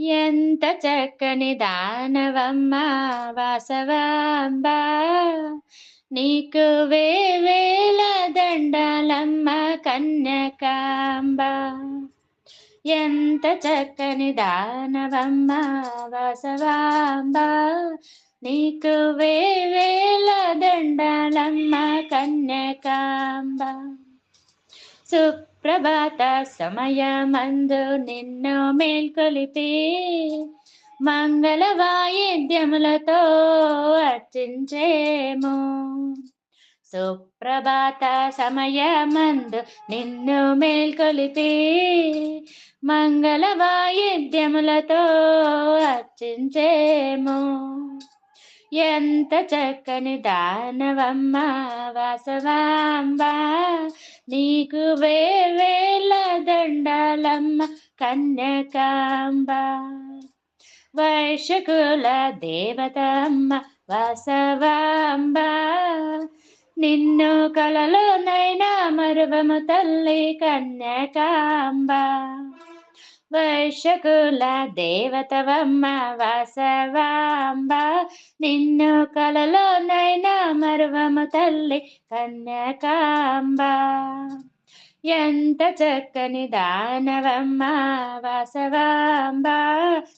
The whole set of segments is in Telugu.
ఎంత చక్కని దానవమ్మ వాసవాంబ. నీకు వేవేల దండలమ్మ కన్యకాంబ. ఎంత చక్కని దానవమ్మ వాసవాంబ. నీకు వేవేల దండలమ్మ కన్యకాంబ. ప్రభాత సమయమందు నిన్ను మేల్కొలిపి మంగళ వాయిద్యములతో అర్చించేము. సుప్రభాత సమయమందు నిన్ను మేల్కొలిపి మంగళ వాయిద్యములతో అర్చించేము. ఎంత చక్కని దానవమ్మ వాసవాంబా నీకు వేవేల దండలమ్మ కన్యకాంబ. వైశకుల దేవతమ్మ వాసవాంబ. నిన్ను కలలో నైనా మరువము తల్లి కన్యకాంబ. వర్షకుల దేవతవమ్మ వాసవాంబ నిన్ను కలలో నైనా మరువము తల్లి కన్యకాంబ ఎంత చక్కని దానవమ్మ వాసవాంబ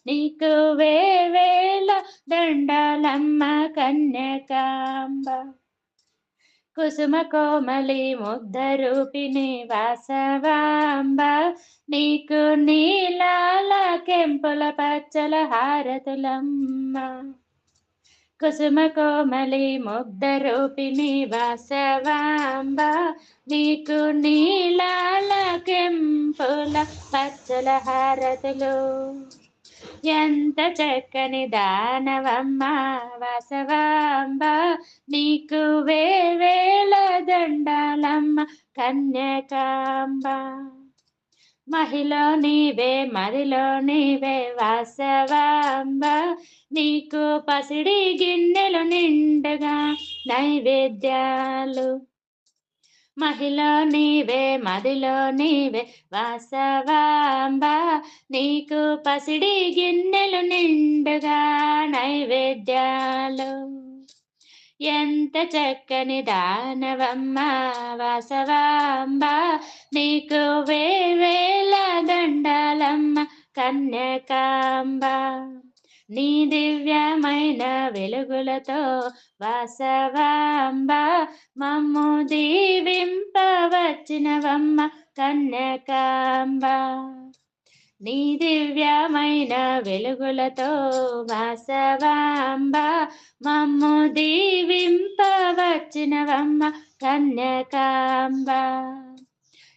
నీకు వేవేల దండలమ్మ కన్యకాంబ కుసుమ కోమలి ముగ్ధ రూపిణి వాసవాంబ నీకు నీలాల కెంపుల పచ్చల హారతులమ్మ. కుసుమ కోమలి ముగ్ధ రూపిణి వాసవాంబ నీకు నీలాల కెంపుల పచ్చల హారతులు. ఎంత చక్కని దానవమ్మ వాసవాంబ. నీకు వేవేల దండాలమ్మ కన్యకాంబ. మహిలో నీవే మదిలో నీవే వాసవాంబ. నీకు పసిడి గిన్నెలు నిండుగా నైవేద్యాలు. మహిలో నీవే మదిలో నీవే వాసవాంబ. నీకు పసిడి గిన్నెలు నిండుగా నైవేద్యాలు. ఎంత చక్కని దానవమ్మ వాసవాంబ నీకు వేవేల దండాలమ్మ కన్యకాంబ. నీ దివ్యమైన వెలుగులతో వాసవాంబ మమ్ము దీవింపవచ్చినవమ్మ కన్యకాంబ. నీ దివ్యమైన వెలుగులతో వాసవాంబ మమ్ము దీవింపవచ్చినవమ్మ కన్యకాంబ.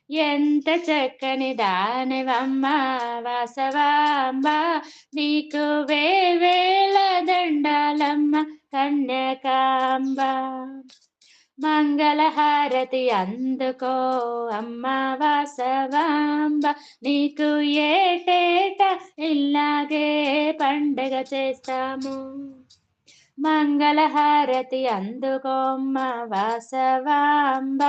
ఎంత చక్కని దానివమ్మ వాసవాంబ నీకు వేవేల దండాలమ్మ కన్యకాంబ. మంగళహారతి అందుకో అమ్మ వాసవాంబ. నీకు ఏటేట ఇలాగే పండగ చేస్తాము. మంగళహారతి అందుకోమ్మ వాసవాంబ.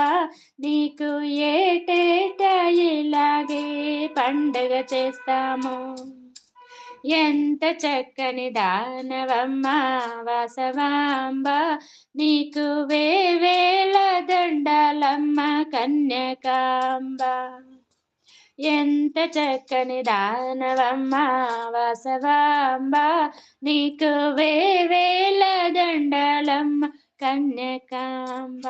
నీకు ఏటేట ఇలాగే పండగ చేస్తాము. ఎంత చక్కని దానవమ్మ వాసవాంబ. నీకు వేవేల దండాలమ్మ కన్యకాంబ. ఎంత చక్కని దానవమ్మ వాసవాంబ. నీకు వేవేల దండలమ్మ కన్యకాంబ.